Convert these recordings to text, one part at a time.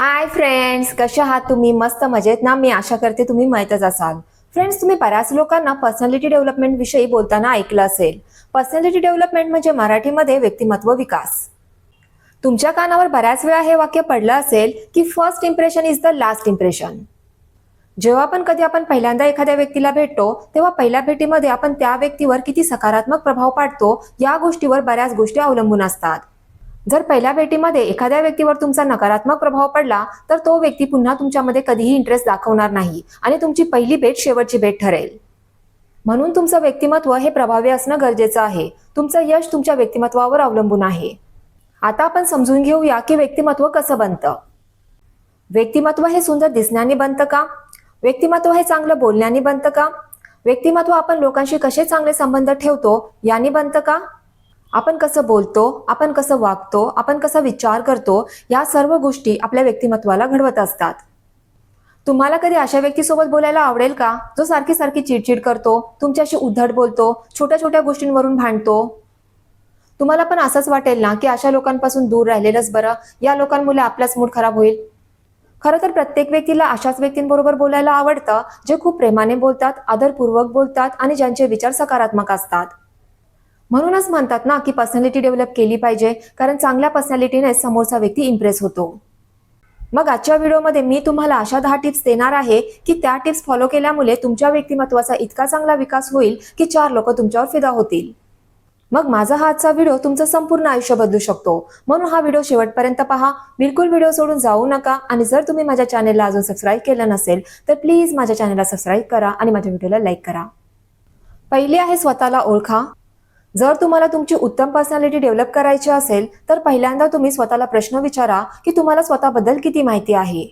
Hi friends कशा आहात तुम्ही? मस्त मजेत ना? मी आशा करते तुम्ही माहीतच असाल. फ्रेंड्स तुम्ही बऱ्याच लोकांना पर्सनॅलिटी डेव्हलपमेंट विषयी बोलताना ऐकलं असेल. पर्सनॅलिटी डेव्हलपमेंट म्हणजे मराठीमध्ये व्यक्तिमत्व विकास. तुमच्या कानावर बऱ्याच वेळा हे वाक्य पडलं असेल की first impression is the last impression जेव्हा पण कधी आपण पहिल्यांदा एखाद्या व्यक्तीला भेटतो तेव्हा पहिल्या भेटीमध्ये आपण त्या व्यक्तीवर किती सकारात्मक प्रभाव पाडतो या गोष्टीवर बऱ्याच गोष्टी अवलंबून असतात. जर पहिल्या भेटीमध्ये एखाद्या व्यक्तीवर तुमचा नकारात्मक प्रभाव पडला तर तो व्यक्ती पुन्हा तुमच्यामध्ये कधीही इंटरेस्ट दाखवणार नाही आणि तुमची पहिली भेट शेवटची भेट ठरेल. म्हणून तुमचं व्यक्तिमत्व हे प्रभावी असणं गरजेचं आहे. तुमचं यश तुमच्या व्यक्तिमत्वावर अवलंबून आहे. आता आपण समजून घेऊया की व्यक्तिमत्व कसं बनतं. व्यक्तिमत्व हे सुंदर दिसण्याने बनतं का? व्यक्तिमत्व हे चांगलं बोलण्याने बनतं का? व्यक्तिमत्व आपण लोकांशी कसे चांगले संबंध ठेवतो याने बनतं का? आपण कसं बोलतो आपण कसं वागतो आपण कसा विचार करतो या सर्व गोष्टी आपल्या व्यक्तिमत्वाला घडवत असतात. तुम्हाला कधी अशा व्यक्तीसोबत बोलायला आवडेल का? जो सारखी सारखी चिडचिड करतो तुमच्याशी उद्धट बोलतो छोट्या छोट्या गोष्टींवरून भांडतो? तुम्हाला पण असंच वाटेल ना की अशा लोकांपासून दूर राहिलेलंच बरं या लोकांमुळे आपलाच मूड खराब होईल? खरं तर प्रत्येक व्यक्तीला अशाच व्यक्तींबरोबर बोलायला आवडतं जे खूप प्रेमाने बोलतात आदरपूर्वक बोलतात आणि ज्यांचे विचार सकारात्मक असतात. म्हणूनच म्हणतात ना की पर्सनॅलिटी डेव्हलप केली पाहिजे कारण चांगल्या पर्सनॅलिटीने समोरचा व्यक्ती इम्प्रेस होतो. मग आजच्या व्हिडिओमध्ये मी तुम्हाला अशा दहा टिप्स देणार आहे की त्या टिप्स फॉलो केल्यामुळे तुमच्या व्यक्तिमत्वाचा इतका चांगला विकास होईल की चार लोक तुमच्यावर फिदा होतील. मग माझा हा आजचा व्हिडिओ तुमचं संपूर्ण आयुष्य बदलू शकतो. म्हणून हा व्हिडिओ शेवटपर्यंत पहा. बिलकुल व्हिडिओ सोडून जाऊ नका आणि जर तुम्ही माझ्या चॅनेलला अजून सबस्क्राईब केलं नसेल तर प्लीज माझ्या चॅनेलला सबस्क्राईब करा आणि माझ्या व्हिडिओला लाईक करा. पहिली आहे स्वतःला ओळखा. जर तुम्हाला तुमची उत्तम पर्सनॅलिटी डेव्हलप करायची असेल तर पहिल्यांदा तुम्ही स्वतःला प्रश्न विचारा की तुम्हाला स्वतःबद्दल किती माहिती आहे?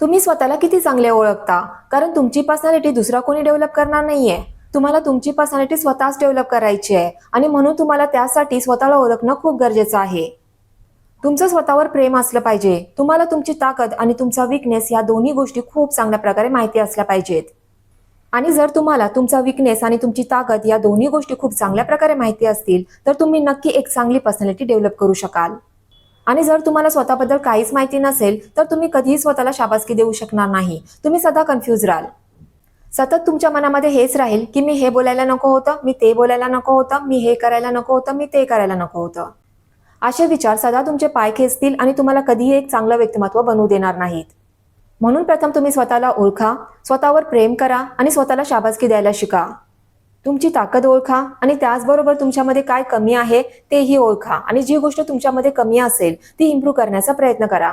तुम्ही स्वतःला किती चांगले ओळखता? कारण तुमची पर्सनॅलिटी दुसरा कोणी डेव्हलप करणार नाहीये. तुम्हाला तुमची पर्सनॅलिटी स्वतःच डेव्हलप करायची आहे आणि म्हणून तुम्हाला त्यासाठी स्वतःला ओळखणं खूप गरजेचं आहे. तुमचं स्वतःवर प्रेम असलं पाहिजे. तुम्हाला तुमची ताकद आणि तुमचा विकनेस या दोन्ही गोष्टी खूप चांगल्या प्रकारे माहिती असल्या पाहिजेत. आणि जर तुम्हाला तुमचा विकनेस आणि तुमची ताकद या दोन्ही गोष्टी खूप चांगल्या प्रकारे माहिती असतील तर तुम्ही नक्की एक चांगली पर्सनॅलिटी डेव्हलप करू शकाल. आणि जर तुम्हाला स्वतःबद्दल काहीच माहिती नसेल तर तुम्ही कधीही स्वतःला शाबासकी देऊ शकणार नाही. तुम्ही सदा कन्फ्यूज राहाल. सतत तुमच्या मनामध्ये हेच राहील की मी हे बोलायला नको होतं मी ते बोलायला नको होतं मी हे करायला नको होतं मी ते करायला नको होतं. असे विचार सदा तुमचे पाय खेचतील आणि तुम्हाला कधीही एक चांगलं व्यक्तिमत्व बनवू देणार नाहीत. म्हणून प्रथम तुम्ही स्वतःला ओळखा स्वतःवर प्रेम करा आणि स्वतःला शाबासकी द्यायला शिका. तुमची ताकद ओळखा आणि त्याचबरोबर तुमच्यामध्ये काय कमी आहे तेही ओळखा आणि जी गोष्ट तुमच्यामध्ये कमी असेल ती इम्प्रूव्ह करण्याचा प्रयत्न करा.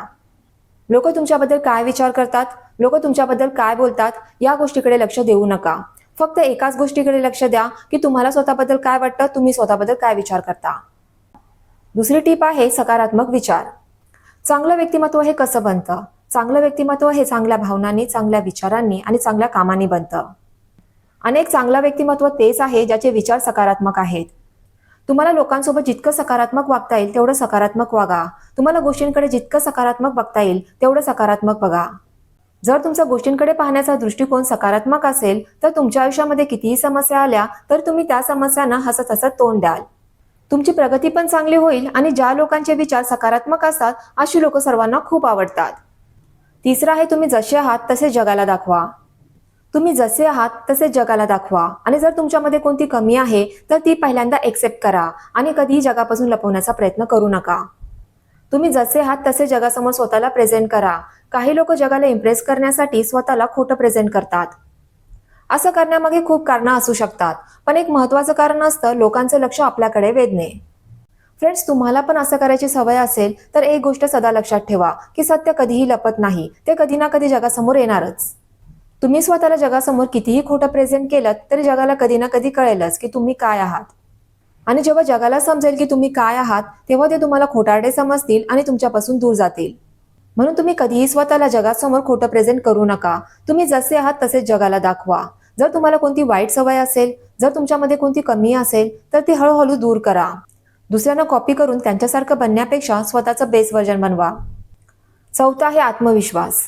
लोक तुमच्याबद्दल काय विचार करतात लोक तुमच्याबद्दल काय बोलतात या गोष्टीकडे लक्ष देऊ नका. फक्त एकाच गोष्टीकडे लक्ष द्या की तुम्हाला स्वतःबद्दल काय वाटतं तुम्ही स्वतःबद्दल काय विचार करता. दुसरी टीप आहे सकारात्मक विचार. चांगलं व्यक्तिमत्व हे कसं बनतं? चांगलं व्यक्तिमत्व हे चांगल्या भावनांनी चांगल्या विचारांनी आणि चांगल्या कामांनी बनतं. अनेक चांगलं व्यक्तिमत्व तेच आहे ज्याचे विचार सकारात्मक आहेत. तुम्हाला लोकांसोबत जितकं सकारात्मक वागता येईल तेवढं सकारात्मक वागा. तुम्हाला गोष्टींकडे जितकं सकारात्मक बघता येईल तेवढं सकारात्मक बघा. जर तुमचा गोष्टींकडे पाहण्याचा दृष्टिकोन सकारात्मक असेल तर तुमच्या आयुष्यामध्ये कितीही समस्या आल्या तर तुम्ही त्या समस्यांना हसत हसत तोंड द्याल. तुमची प्रगती पण चांगली होईल आणि ज्या लोकांचे विचार सकारात्मक असतात अशी लोक सर्वांना खूप आवडतात. तिसरं आहे तुम्ही जसे आहात तसे जगाला दाखवा. तुम्ही जसे आहात तसे जगाला दाखवा. आणि जर तुमच्यामध्ये कोणती कमी आहे तर ती पहिल्यांदा एक्सेप्ट करा आणि कधीही जगापासून लपवण्याचा प्रयत्न करू नका. तुम्ही जसे आहात तसे जगासमोर स्वतःला प्रेझेंट करा. काही लोक जगाला इम्प्रेस करण्यासाठी स्वतःला खोटं प्रेझेंट करतात. असं करण्यामागे खूप कारणं असू शकतात पण एक महत्वाचं कारण असतं लोकांचं लक्ष आपल्याकडे वेधणे. फ्रेंड्स तुम्हाला पण असं करायची सवय असेल तर एक गोष्ट सदा लक्षात ठेवा की सत्य कधीही लपत नाही. ते कधी ना कधी जगासमोर येणारच. तुम्ही स्वतःला जगासमोर कितीही खोटं प्रेझेंट केलं तरी जगाला कधी ना कधी कळेलच की तुम्ही काय आहात. आणि जेव्हा जगाला समजेल की तुम्ही काय आहात तेव्हा ते तुम्हाला खोटारडे समजतील आणि तुमच्यापासून दूर जातील. म्हणून तुम्ही कधीही स्वतःला जगासमोर खोटं प्रेझेंट करू नका. तुम्ही जसे आहात तसेच जगाला दाखवा. जर तुम्हाला कोणती वाईट सवय असेल जर तुमच्यामध्ये कोणती कमी असेल तर ती हळूहळू दूर करा. दुसऱ्यांना कॉपी करून त्यांच्यासारखं बनण्यापेक्षा स्वतःचं बेस वर्जन बनवा. चौथा आहे आत्मविश्वास.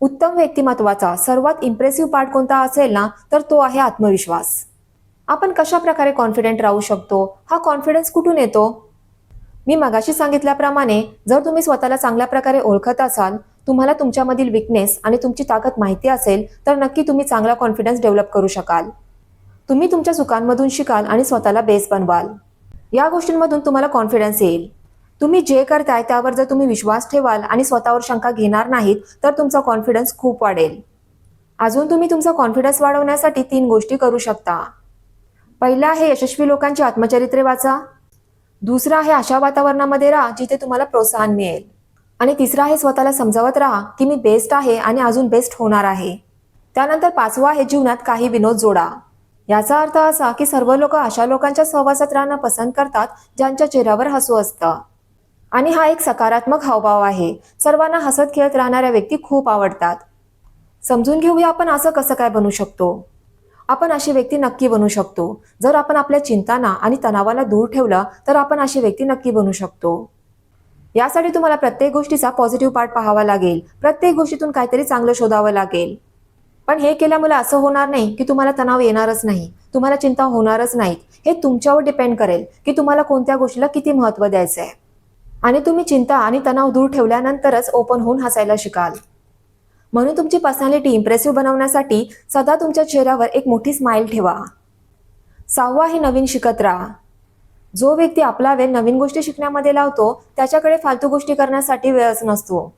उत्तम व्यक्तिमत्वाचा सर्वात इम्प्रेसिव्ह पार्ट कोणता असेल ना तर तो आहे आत्मविश्वास. आपण कशा प्रकारे कॉन्फिडेंट राहू शकतो? हा कॉन्फिडन्स कुठून येतो? मी मगाशी सांगितल्याप्रमाणे जर तुम्ही स्वतःला चांगल्या प्रकारे ओळखत असाल तुम्हाला तुमच्यामधील विकनेस आणि तुमची ताकद माहिती असेल तर नक्की तुम्ही चांगला कॉन्फिडन्स डेव्हलप करू शकाल. तुम्ही तुमच्या चुकांमधून शिकाल आणि स्वतःला बेस बनवाल. या गोष्टींमधून तुम्हाला कॉन्फिडन्स येईल. तुम्ही जे करताय त्यावर जर तुम्ही विश्वास ठेवाल आणि स्वतःवर शंका घेणार नाहीत तर तुमचा कॉन्फिडन्स खूप वाढेल. अजून तुम्ही तुमचा कॉन्फिडन्स वाढवण्यासाठी तीन गोष्टी करू शकता. पहिलं आहे यशस्वी लोकांची आत्मचरित्रे वाचा. दुसरं आहे अशा वातावरणामध्ये राहा जिथे तुम्हाला प्रोत्साहन मिळेल. आणि तिसरं आहे स्वतःला समजावत राहा की मी बेस्ट आहे आणि अजून बेस्ट होणार आहे. त्यानंतर पाचवं आहे जीवनात काही विनोद जोडा. याचा अर्थ असा की सर्व लोक अशा लोकांच्या सहवासात राहणं पसंत करतात ज्यांच्या चेहऱ्यावर हसू असतं. आणि हा एक सकारात्मक हावभाव आहे. सर्वांना हसत खेळत राहणाऱ्या व्यक्ती खूप आवडतात. समजून घेऊया आपण असं कसं काय बनू शकतो? आपण अशी व्यक्ती नक्की बनू शकतो. जर आपण आपल्या चिंताना आणि तणावाला दूर ठेवलं तर आपण अशी व्यक्ती नक्की बनू शकतो. यासाठी तुम्हाला प्रत्येक गोष्टीचा पॉझिटिव्ह पार्ट पाहावा लागेल. प्रत्येक गोष्टीतून काहीतरी चांगलं शोधावं लागेल. पण हे केल्यामुळे असं होणार नाही की तुम्हाला तणाव येणारच नाही तुम्हाला चिंता होणारच नाहीत हे तुमच्यावर डिपेंड करेल की तुम्हाला कोणत्या गोष्टीला किती महत्त्व द्यायचं आहे आणि तुम्ही चिंता आणि तणाव दूर ठेवल्यानंतरच ओपन होऊन हसायला शिकाल. म्हणून तुमची पर्सनॅलिटी इम्प्रेसिव्ह बनवण्यासाठी सदा तुमच्या चेहऱ्यावर एक मोठी स्माईल ठेवा. सहावा हे नवीन शिकत राहा. जो व्यक्ती आपला वेळ नवीन गोष्टी शिकण्यामध्ये लावतो त्याच्याकडे फालतू गोष्टी करण्यासाठी वेळच नसतो.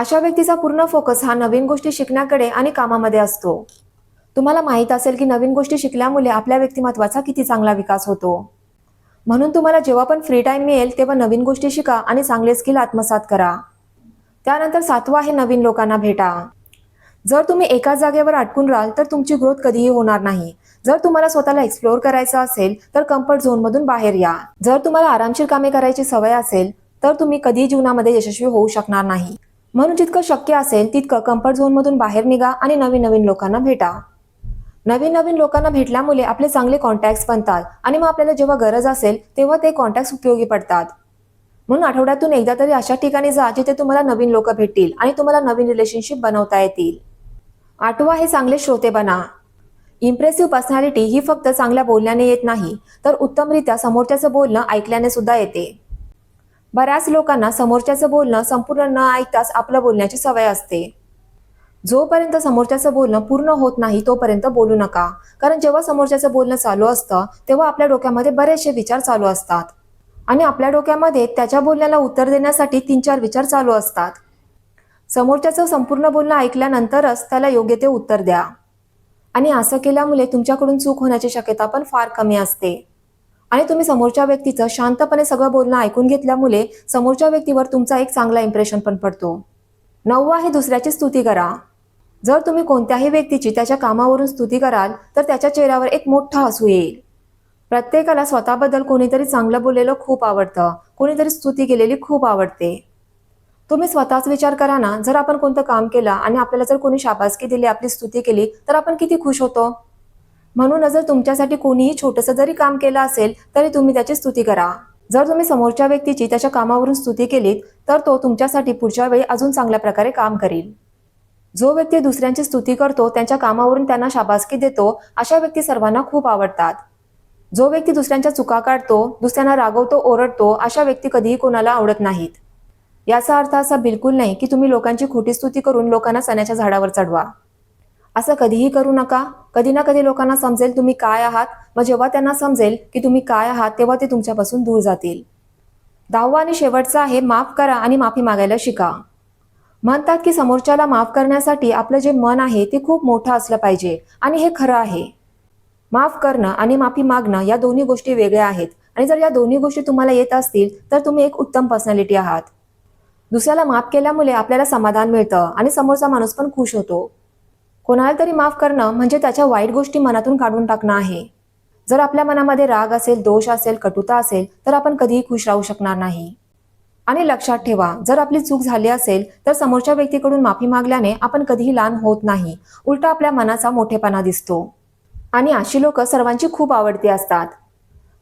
अशा व्यक्तीचा पूर्ण फोकस हा नवीन गोष्टी शिकण्याकडे आणि कामामध्ये असतो. तुम्हाला माहीत असेल की नवीन गोष्टी शिकल्यामुळे आपल्या व्यक्तिमत्वाचा किती चांगला विकास होतो. म्हणून तुम्हाला जेव्हा पण फ्री टाईम मिळेल तेव्हा नवीन गोष्टी शिका आणि चांगले स्किल आत्मसात करा. त्यानंतर सातवं आहे नवीन लोकांना भेटा. जर तुम्ही एकाच जागेवर अटकून राहाल तर तुमची ग्रोथ कधीही होणार नाही. जर तुम्हाला स्वतःला एक्सप्लोअर करायचं असेल तर कम्फर्ट झोनमधून बाहेर या. जर तुम्हाला आरामशीर कामे करायची सवय असेल तर तुम्ही कधीही जीवनामध्ये यशस्वी होऊ शकणार नाही. म्हणून जितकं शक्य असेल तितकं कम्फर्ट झोनमधून बाहेर निघा आणि नवीन नवीन लोकांना भेटा. नवीन नवीन लोकांना भेटल्यामुळे आपले चांगले कॉन्टॅक्ट्स बनतात आणि मग आपल्याला जेव्हा गरज असेल तेव्हा ते कॉन्टॅक्ट्स उपयोगी पडतात. म्हणून आठवड्यातून एकदा तरी अशा ठिकाणी जा जिथे तुम्हाला नवीन लोक भेटतील आणि तुम्हाला नवीन रिलेशनशिप बनवता येतील. आठवा हे चांगले श्रोते बना. इम्प्रेसिव्ह पर्सनॅलिटी ही फक्त चांगल्या बोलण्याने येत नाही तर उत्तमरित्या समोरच्याचं बोलणं ऐकल्याने सुद्धा येते. बऱ्याच लोकांना समोरच्याचं बोलणं संपूर्ण न ऐकताच आपलं बोलण्याची सवय असते. जोपर्यंत समोरच्याचं बोलणं पूर्ण होत नाही तोपर्यंत बोलू नका. कारण जेव्हा समोरच्याचं बोलणं चालू असतं तेव्हा आपल्या डोक्यामध्ये बरेचसे विचार चालू असतात. आणि आपल्या डोक्यामध्ये त्याच्या बोलण्याला उत्तर देण्यासाठी तीन चार विचार चालू असतात. समोरच्याचं संपूर्ण बोलणं ऐकल्यानंतरच त्याला योग्य ते उत्तर द्या. आणि असं केल्यामुळे तुमच्याकडून चूक होण्याची शक्यता पण फार कमी असते. आणि तुम्ही समोरच्या व्यक्तीचं शांतपणे सगळं बोलणं ऐकून घेतल्यामुळे समोरच्या व्यक्तीवर तुमचा एक चांगला इम्प्रेशन पण पडतो. नववा हे दुसऱ्याची स्तुती करा. जर तुम्ही कोणत्याही व्यक्तीची त्याच्या कामावरून स्तुती कराल तर त्याच्या चेहऱ्यावर एक मोठा हसू येईल. प्रत्येकाला स्वतःबद्दल कोणीतरी चांगलं बोललेलं खूप आवडतं. कोणीतरी स्तुती केलेली खूप आवडते. तुम्ही स्वतःच विचार करा ना जर आपण कोणतं काम केलं आणि आपल्याला जर कोणी शाबासकी दिली आपली स्तुती केली तर आपण किती खुश होतो? म्हणून जर तुमच्यासाठी कोणीही छोटंसं जरी काम केलं असेल तरी तुम्ही त्याची स्तुती करा. जर तुम्ही समोरच्या व्यक्तीची त्याच्या कामावरून स्तुती केलीत तर तो तुमच्यासाठी पुढच्या वेळी अजून चांगल्या प्रकारे काम करील. जो व्यक्ती दुसऱ्यांची स्तुती करतो त्यांच्या कामावरून त्यांना शाबासकी देतो अशा व्यक्ती सर्वांना खूप आवडतात. जो व्यक्ती दुसऱ्यांच्या चुका काढतो दुसऱ्यांना रागवतो ओरडतो अशा व्यक्ती कधीही कोणाला आवडत नाहीत. याचा अर्थ असा बिलकुल नाही की तुम्ही लोकांची खोटी स्तुती करून लोकांना सण्याच्या झाडावर चढवा. असं कधीही करू नका. कधी ना कधी लोकांना समजेल तुम्ही काय आहात. मग जेव्हा त्यांना समजेल की तुम्ही काय आहात तेव्हा ते तुमच्यापासून दूर जातील. दहावा आणि शेवटचा आहे माफ करा आणि माफी मागायला शिका. म्हणतात की समोरच्याला माफ करण्यासाठी आपलं जे मन आहे ते खूप मोठं असलं पाहिजे आणि हे खरं आहे. माफ करणं आणि माफी मागणं या दोन्ही गोष्टी वेगळ्या आहेत. आणि जर या दोन्ही गोष्टी तुम्हाला येत असतील तर तुम्ही एक उत्तम पर्सनॅलिटी आहात. दुसऱ्याला माफ केल्यामुळे आपल्याला समाधान मिळतं आणि समोरचा माणूस पण खुश होतो. कोणाला तरी माफ करणं म्हणजे त्याच्या वाईट गोष्टी मनातून काढून टाकणं आहे. जर आपल्या मनामध्ये राग असेल दोष असेल कटुता असेल तर आपण कधीही खुश राहू शकणार नाही. आणि लक्षात ठेवा जर आपली चूक झाली असेल तर समोरच्या व्यक्तीकडून माफी मागल्याने आपण कधीही लहान होत नाही. उलटा आपल्या मनाचा मोठेपणा दिसतो. आणि अशी लोक सर्वांची खूप आवडती असतात.